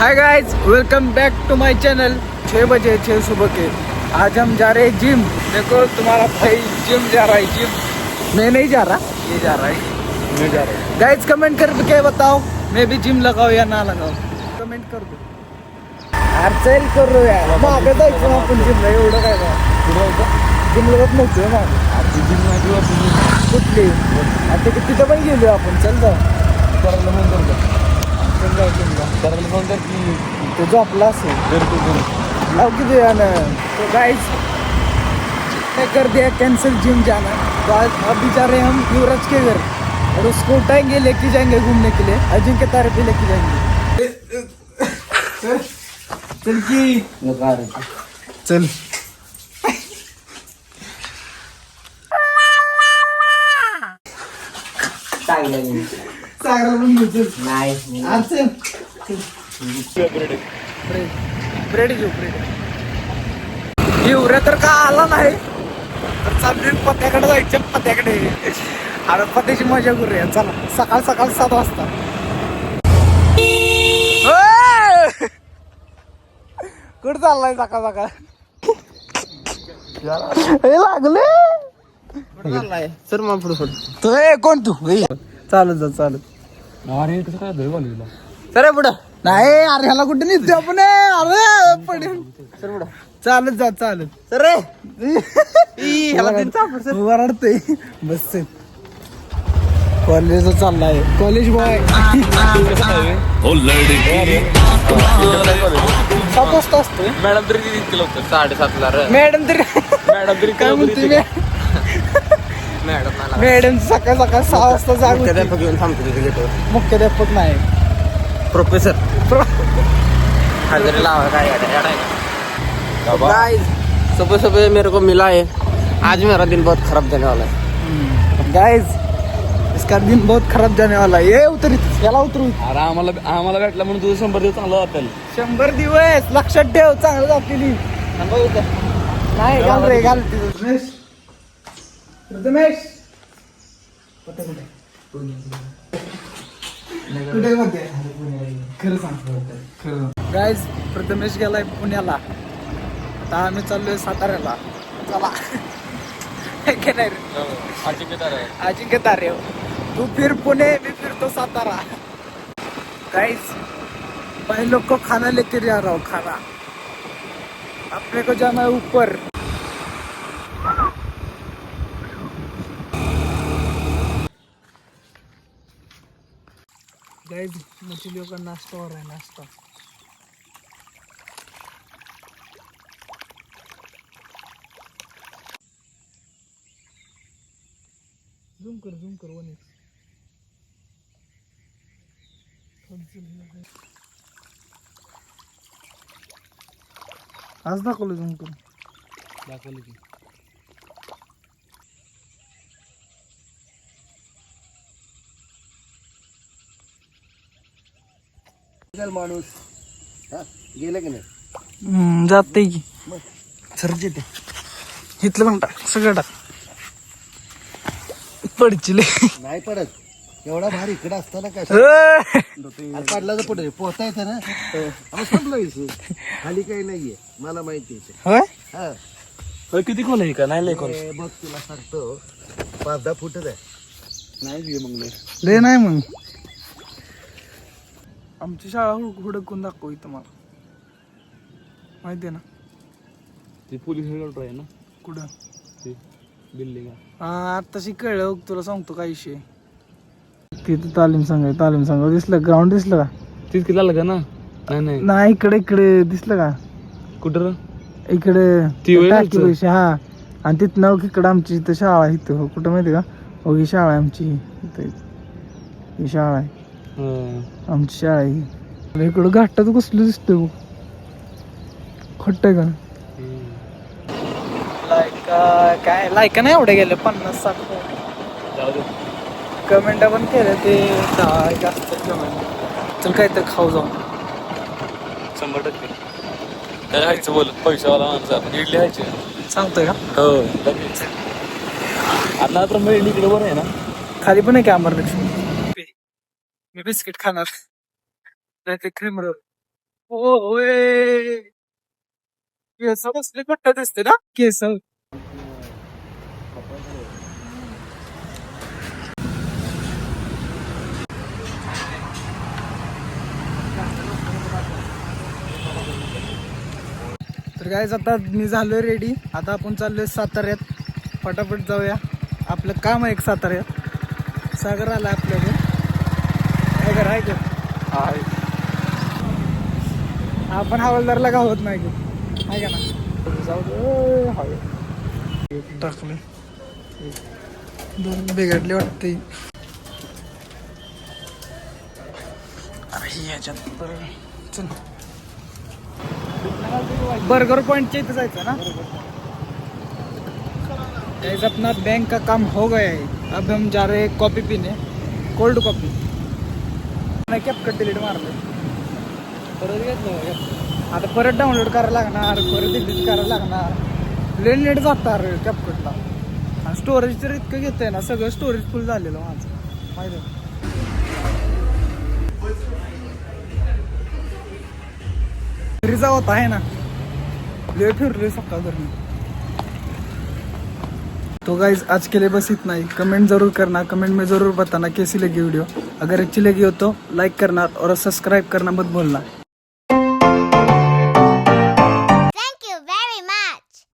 Hi guys welcome back to my channel छः बजे छः सुबह के। आज हम जा रहे हैं जिम देखो तुम्हारा भाई जिम जा रहा है जिम मैं नहीं जा रहा। ये जा रहा है। मैं जा रहा हूँ। गाइस कमेंट करके बताओ मैं भी जिम लगाओ या ना लगाओ कमेंट कर दो। यार चल करू यार। मागे जायचं आपण जिमला एवढं काय का जिम लगत नव्हतं मागे कुठली आता तिथं पण गेलो आपण चल जाऊ कर दिया कैंसिल जिम जाना तो आज अब भी जा रहे हैं हम युवराज के घर और उसको उठाएँगे लेके जाएँगे घूमने के लिए अजिंक्य तारे पे लेके जाएँगे चल की चल। सागराला पण चल नाही. आज चल. ब्रेड ब्रेड घेऊ ब्रेड. युवऱ्या तर का आला नाही? तर चाललोय पत्याकडे जायचं पत्याकडे अरे पत्याची मजा करूया. चला सकाळ सकाळ सात वाजता. ओय! कुठं चाललाय सकाळ सकाळ? हे लागले. सर मग पुढे पुढे तू ए कोण तू? ए, चालत जा चालत अरे कसं काय धरू कॉलेजला सर पुढं. नाही अरे ह्याला कुठे निघतो आपण? अरे पडेल सर पुढं. चालत जा चालत. सर रे ह्याला चापड सर. वरडते बस कॉलेज चाललाय. कॉलेज बॉय सात वाजता असतो मॅडम तरी किती होतं साडेसातला रे. मॅडम तरी मॅडम तरी काय म्हणते मी? मॅडम मला मॅडम सकाळ सकाळ सहा वाजता जाग. मुख्याध्यापक घेऊन थांबतो तिथे घेतो. मुख्याध्यापक नाही. प्रोफेसर. प्रो- हजरी लावा काय गाइस सुबह सुबह मेरे को मिला है आज मेरा दिन बहुत खराब जाने वाला है गाइस इसका दिन बहुत खराब जाने वाला है ये उतर इथं. याला उतरू. अरे आम्हाला आम्हाला भेटला म्हणून तुझं शंभर दिवस चांगलं जातील शंभर दिवस. लक्षात ठेव चांगलं जातील नाही घाल रे घाल. रमेश पत्ते कुठे? कुठे पत्ते खरं सांग खरं गाईज प्रथमेश गेलाय पुण्याला. आता आम्ही चाललोय साताऱ्याला. चला? अजिंक्य तारे तू फिर पुणे मी फिरतो सातारा. गाइस भाई लोग को खाना लेके जा रहा हूँ खाना. अपने को जाना है ऊपर गाइस मछलियों का नाश्ता हो रहा है नाश्ता जूम कर जूम कर वन आज दाखवलं जूम करून. दाखवलं की. माणूस. गेलं की नाही? जाते की. सर जेते इथलं पण टाक सगळं टाक. पडचिले नाही पडत. एवढा भार इकडे असताना काय पडला तर पुढे पोहता येतं ना? संपलं खाली काही नाहीये. मला माहिती आहे हा. किती खोल आहे का नाही लय खोल. ए, बघ तुला सांगतो. पाच दहा फुटच आहे. नाही मग. लय नाही मग. आमची शाळा हुड- हुडकून दाखव इथं मला. माहिती आहे ना? ते पोलीस हेडक्वार्टर आहे ना? कुठं? ते बिल्डिंग हा आत्ताशी कळलं बघ, तुला सांगतो काय विषय. तिथं तालीम सांगाय तालीम सांगा दिसलं ग्राउंड दिसलं का? तीच किती झालं का ना? नाही नाही. नाही इकडे इकडे. दिसलं का? कुठं रे? इकडे. ती टाकी? पैसे हा. आणि तिथनं इकडं आमची इथं शाळा आहे इथं. हो, कुठं माहिती का? हो ही शाळा आहे आमची. इथं. ही शाळा आहे. आमची शाळा आहे ही. इकडं घाटात कसलं दिसतंय बघ. खट्ट आहे का. लाईक काय लाईक नाही एवढे गेले पन्नास साठ कमेंट पण केले ते जास्त कमेंट. चल काय तर खाऊ जाऊ. शंभर टक्के. काय खायचं बोल पैशावाला माणसं आपण इडली खायची सांगतोय का? हो लगेच. आता तर मी इकडे बरं आहे ना. खाली पण आहे की अमरलक्ष्मी? मी बिस्किट खाणार नाही ते क्रीम रोल ओय केस बसले कट्ट दिसते ना केस तर काय आता मी झालोय रेडी आता आपण चाललोय साताऱ्यात. फटाफट जाऊया. आपलं काम आहे एक साताऱ्यात. सागर आला आपल्याकडे. काय करा ऐक आपण हवालदारला का होत नाही की आहे का ना जाऊ दे. टाकले दोन बिघडले वाटते अरे याच्यात बरं. चल. बर्गर पॉइंटच्या इथे जायचं ना? गाइस अपना बैंक का काम हो गया है? अब हम जा रहे हैं कॉफी पीने. कोल्ड कॉफी नाही कॅप कट डिलीट मारलं परत घेतलं आता परत डाउनलोड करायला लागणार परत डिलीट करायला लागणार. लेट लेट जातात कॅपकटला आणि स्टोरेज तर इतकं घेतंय ना सगळं स्टोरेज फुल झालेलं माझं. माहिती आहे? घरी जावत आहे ना. लेट फिरले सकाळ धरून तो गाइज आज के लिए बस इतना ही. कमेंट जरूर करना. कमेंट में जरूर बताना कैसी लगी वीडियो अगर अच्छी लगी हो तो लाइक करना और सब्सक्राइब करना मत भूलना.